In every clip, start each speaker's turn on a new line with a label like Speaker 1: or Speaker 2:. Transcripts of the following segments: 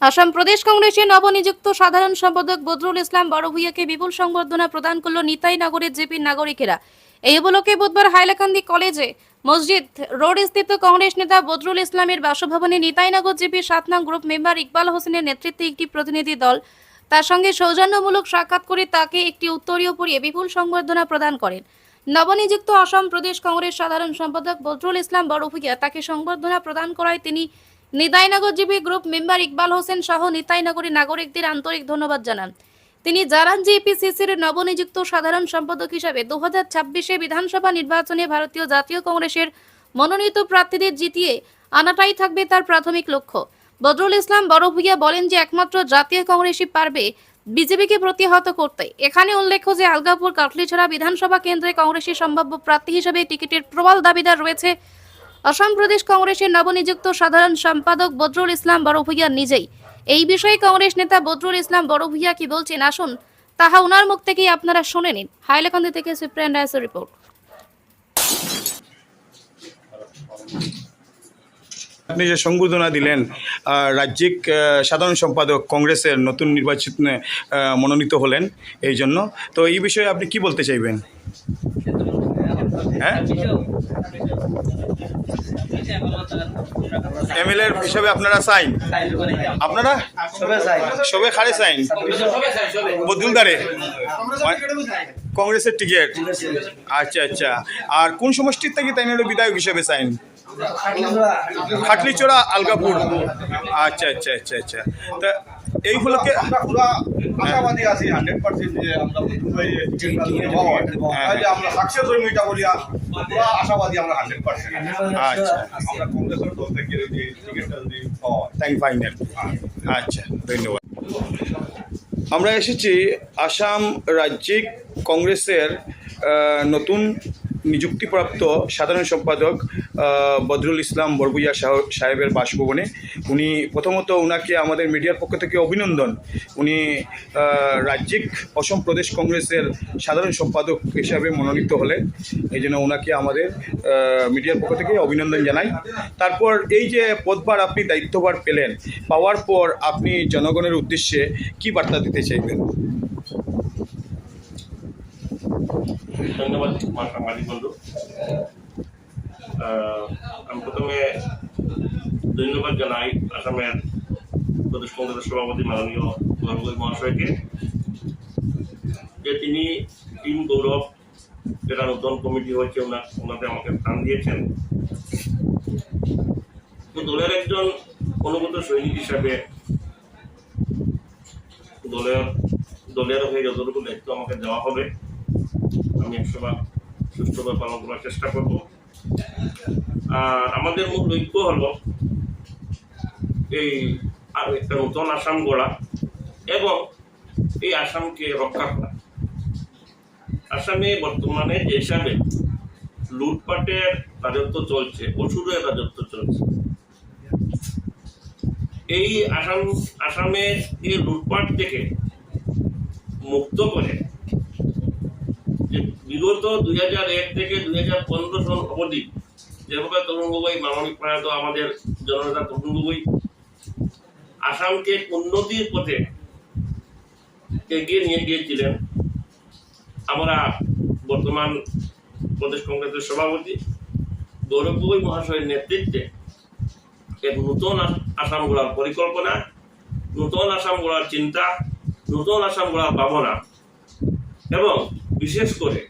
Speaker 1: আসাম প্রদেশ কংগ্রেসের নবনিযুক্ত সাধারণ সম্পাদক বদরুল ইসলাম বড়ভূইয়াকে বিপুল সংবর্ধনা প্রদান করল নিতাই নগরের জেপির নাগরিকেরা। এই উপলক্ষে বুধবার হাইলাকান্দি কলেজে মসজিদ রোড স্থিত কংগ্রেস নেতা বদরুল ইসলামের বাসভবনে নিতাইনগর জেপির সাত নং গ্রুপ মেম্বার ইকবাল হোসেনের নেতৃত্বে একটি প্রতিনিধি দল তার সঙ্গে সৌজন্যমূলক সাক্ষাৎ করে তাকে একটি উত্তরীয় পরিয়ে বিপুল সংবর্ধনা প্রদান করেন। নবনিযুক্ত আসাম প্রদেশ কংগ্রেস সাধারণ সম্পাদক বদরুল ইসলাম বড়ভূইয়া তাকে সংবর্ধনা প্রদান করায় তিনি Nitainagar GP group member Iqbal Hossain সহ নিতাইনগরী নাগরিকদের আন্তরিক ধন্যবাদ জানান। তিনি জানান যে এপিসিসির নবনিযুক্ত সাধারণ সম্পাদক হিসাবে দু হাজার ছাব্বিশে বিধানসভা নির্বাচনে ভারতীয় জাতীয় কংগ্রেসের মনোনীত প্রার্থীদের জিতিয়ে আনাটাই থাকবে তার প্রাথমিক লক্ষ্য। বদরুল ইসলাম বড়ভূইয়া বলেন যে একমাত্র জাতীয় কংগ্রেসই পারবে বিজেপিকে প্রতিহত করতে। এখানে উল্লেখ্য যে আলগাপুর কাটলিছড়া বিধানসভা কেন্দ্রে কংগ্রেসের সম্ভাব্য প্রার্থী হিসেবে টিকিটের প্রবল দাবিদার রয়েছে আসাম প্রদেশ কংগ্রেসের নবনিযুক্ত সাধারণ সম্পাদক বদরুল ইসলাম বড়ভূইয়া নিজেই। এই বিষয়ে কংগ্রেস নেতা বদরুল ইসলাম বড়ভূইয়া কি বলছেন? আসুন, তাহা ওনার মুখ থেকেই আপনারা শুনে নিন। হাইলাকান্দি থেকে সুপ্রিয়ান রায়সের রিপোর্ট।
Speaker 2: আপনি যে সংবর্ধনা দিলেন রাজ্যিক সাধারণ সম্পাদক কংগ্রেসের নতুন নির্বাচিত মনোনীত হলেন, এই জন্য। তো এই বিষয়ে আপনি কি বলতে চাইবেন? হ্যাঁ এমএলএ হিসাবে আপনারা সাইন আপনারা? সবে খারে সাইন বদুলদারে? কংগ্রেসের টিকিট আচ্ছা আচ্ছা। আর কোন সমষ্টির থেকে তাই বিধায়ক হিসেবে সাইন খাটলিচোড়া আলগাপুর। আচ্ছা আচ্ছা আচ্ছা আচ্ছা। তা এই উপলক্ষে
Speaker 3: আমরা পুরা আশাবাদী আছি হান্ড্রেড পার্সেন্ট যে আমরা তাহলে আমরা সাকসেস হই এটা বলিয়া পুরা আশাবাদী আমরা হান্ড্রেড পার্সেন্ট
Speaker 2: আচ্ছা
Speaker 3: আমরা কংগ্রেসের দল থেকে যদি টিকিটটা যদি পাওয়া হয়।
Speaker 2: ফাইনাল আচ্ছা ধন্যবাদ। আমরা এসেছি আসাম রাজ্যিক কংগ্রেসের নতুন নিযুক্তিপ্রাপ্ত সাধারণ সম্পাদক বদরুল ইসলাম বরবুইয়া সাহ- সাহেবের বাসভবনে। উনি প্রথমত ওনাকে আমাদের মিডিয়ার পক্ষ থেকে অভিনন্দন। উনি রাজ্যিক অসম প্রদেশ কংগ্রেসের সাধারণ সম্পাদক হিসাবে মনোনীত হলেন। এই জন্য ওনাকে আমাদের মিডিয়ার পক্ষ থেকে অভিনন্দন জানাই। তারপর এই যে পদবার আপনি দায়িত্বভার পেলেন, পাওয়ার পর আপনি জনগণের উদ্দেশ্যে কি বার্তা দিতে চাইবেন?
Speaker 4: ধন্যবাদ আমার সাংবাদিক বন্ধু। আমি প্রথমে ধন্যবাদ জানাই আসামের প্রদেশ কংগ্রেসের সভাপতি মাননীয় গৌরব মহাশয়কে, যে তিনি টিম গৌরব যেটা নতুন কমিটি হয়েছে, ওনার ওনাতে আমাকে স্থান দিয়েছেন। দলের একজন অনুগত সৈনিক হিসাবে দলের দলের হয়ে যতটুকু দায়িত্ব আমাকে দেওয়া হবে আমি একশো বার সুষ্ঠুভাবে পালন করার চেষ্টা করব। আর আমাদের মূল লক্ষ্য হলো এই একটা নতুন আসাম গড়া এবং এই আসামকে রক্ষা করা। আসামে বর্তমানে যে হিসাবে লুটপাটের রাজত্ব চলছে ওষুধের রাজত্ব চলছে, এই আসাম, আসামে এই লুটপাট থেকে মুক্ত করে বিগত দুই হাজার এক থেকে দুই সন অবধি যেভাবে তরুণ গগৈ মানবিক প্রয়াত আমাদের জননেতা তরুণ গগৈ, আসামকে উন্নতির পথে এগিয়ে নিয়ে গিয়েছিলেন আমরা বর্তমান প্রদেশ কংগ্রেসের সভাপতি গৌরব গগৈ মহাশয়ের নেতৃত্বে এক নতুন আসাম গড়ার পরিকল্পনা, নতুন আসাম গড়ার চিন্তা, নতুন আসাম গড়ার ভাবনা এবং বিশেষ করে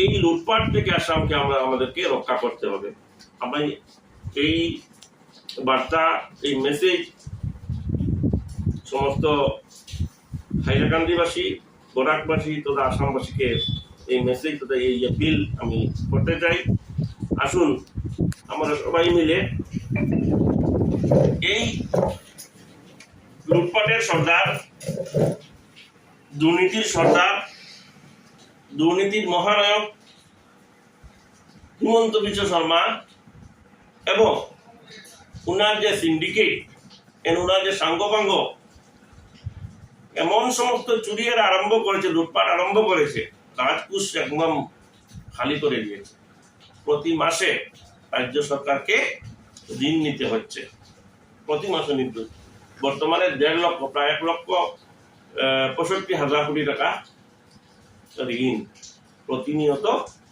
Speaker 4: এই লুটপাট থেকে আসামকে আমরা, আমাদেরকে রক্ষা করতে হবে। আমি এই বার্তা, এই মেসেজ সমস্ত হাইলাকান্দিবাসী বরাকবাসী তথা আসামবাসীকে এই মেসেজ তথা এই অ্যাপিল আমি করতে চাই। আসুন, আমরা সবাই মিলে এই লুটপাটের সর্দার, দুর্নীতির সর্দার দুর্নীতির মহানায়ক হিমন্ত বিশ্ব শর্মা এবং উনার যে সিন্ডিকেট এন উনার যে সাঙ্গপাঙ্গ, এমন সমস্ত চুরিয়ার আরম্ভ করেছে, লুটপাট আরম্ভ করেছে কাজকুশ একদম খালি করে দিয়েছে। প্রতি মাসে রাজ্য সরকারকে ঋণ নিতে হচ্ছে। প্রতি মাসে নিতে বর্তমানে দেড় লক্ষ, প্রায় এক লক্ষ পঁয়ষট্টি হাজার কোটি টাকা ঋণ। প্রতিনিয়ত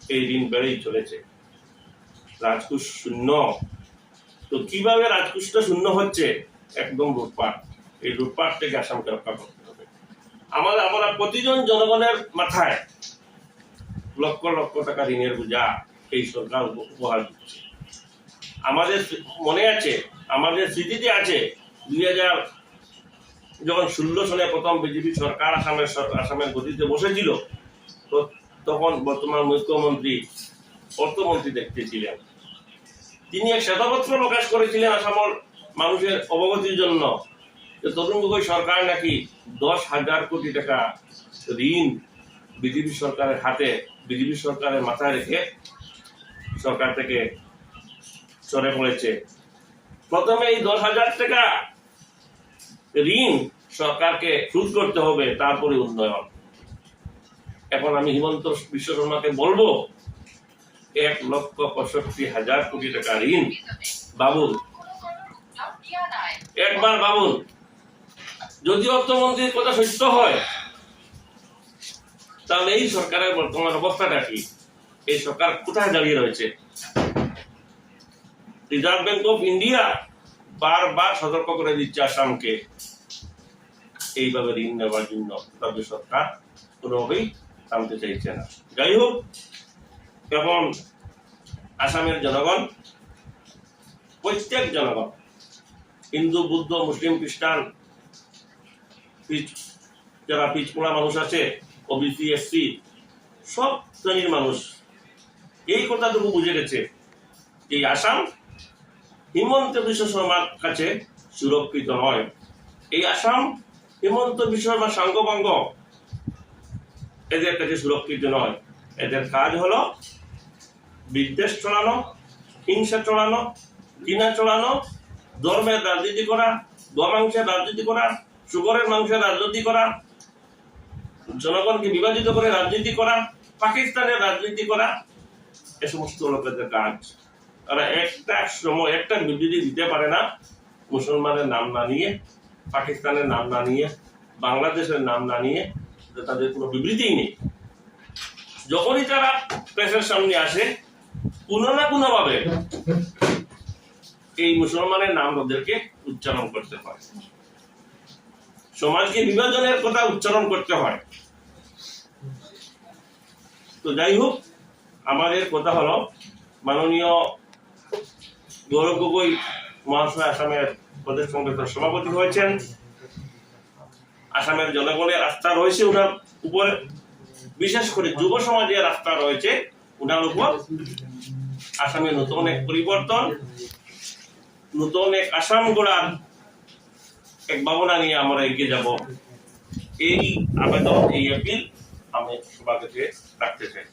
Speaker 4: এই ঋণ বেড়েই চলেছে। রাজকুশ শূন্য। তো কীভাবে রাজকুশটা শূন্য হচ্ছে? একদম লুটপাট এই লুটপাট থেকে আসামকে রক্ষা করতে হবে। আমাদের, আমরা প্রতিজন জনগণের মাথায় লক্ষ লক্ষ টাকা ঋণের বোঝা এই সরকার উপহার দিচ্ছে। আমাদের মনে আছে, আমাদের স্মৃতিতে আছে, দুই হাজার যখন ষোলো সালে প্রথম বিজেপি সরকার আসামের আসামের গতিতে বসেছিল তখন বর্তমান মুখ্যমন্ত্রী, অর্থমন্ত্রী দেখতে ছিলেন। তিনি এক শ্বেতপত্র প্রকাশ করেছিলেন আসামের মানুষের অবগতির জন্য যে তরুণ গগৈ সরকার নাকি দশ হাজার কোটি টাকা ঋণ বিজেপি সরকারের হাতে, বিজেপি সরকারের মাথায় রেখে সরকার থেকে সরে পড়েছে। প্রথমে এই দশ হাজার টাকা ঋণ সরকারকে শোধ করতে হবে, তারপরে উন্নয়ন। এখন আমি হিমন্ত বিশ্ব শর্মাকে বলব, এক লক্ষ পঁয়ষট্টি হাজার কোটি টাকা ঋণ। বাবুল একবার বাবুল যদি অর্থমন্ত্রীর কথা সত্য হয়, তাহলে এই সরকারের বর্তমান অবস্থাটা কি? এই সরকার কোথায় দাঁড়িয়ে রয়েছে? রিজার্ভ ব্যাংক অফ ইন্ডিয়া বারবার সতর্ক করে দিচ্ছে আসামকে। এইভাবে ঋণ নেওয়ার জন্য রাজ্য সরকার কোনোভাবেই থামতে চাইছে না। যাই হোক এখন আসামের জনগণ, প্রত্যেক জনগণ, হিন্দু, বুদ্ধ, মুসলিম, খ্রিস্টান যারা পিছপোড়া মানুষ আছে ওবিসি এসসি সব শ্রেণির মানুষ, এই কথাটুকু বুঝে গেছে যে আসাম হিমন্ত বিশ্ব শর্মার কাছে সুরক্ষিত নয় এই আসাম হিমন্ত বিশ্ব শর্মা সাঙ্গভঙ্গ এদের কাছে সুরক্ষিত নয়। এদের কাজ হলো বিদ্বেষ চড়ানো হিংসা চড়ানো ঘৃণা চড়ানো ধর্মের রাজনীতি করা, গোমাংসের রাজনীতি করা সুগরের মাংসের রাজনীতি করা, জনগণকে বিভাজিত করে রাজনীতি করা, পাকিস্তানের রাজনীতি করা, এ সমস্ত লোকেদের কাজ। তারা একটা সময় একটা বিবৃতি দিতে পারে না। মুসলমানের নাম না নিয়ে, পাকিস্তানের নাম না নিয়ে, বাংলাদেশের নাম না নিয়ে তাদের কোনো বিবৃতিই নেই। যখনই তারা প্রেসের সামনে আসে, কোনো না কোনো ভাবে এই মুসলমানের নাম ওদেরকে উচ্চারণ করতে হয়। সমাজকে বিভাজনের কথা উচ্চারণ করতে হয়। তো যাই হোক, আমাদের কথা হলো, মাননীয় গৌরব গগৈ মহাশয় আসামের প্রদেশ কংগ্রেসের সভাপতি হয়েছেন। আসামের জনগণের আস্থা রয়েছে ওনার উপরে বিশেষ করে যুব সমাজের আস্থা রয়েছে ওনার উপর। আসামে নতুন এক পরিবর্তন, নতুন এক আসাম গোড়ার এক ভাবনা নিয়ে আমরা এগিয়ে যাব। এই আবেদন, এই আপিল আমি সবার কাছে রাখতে চাই।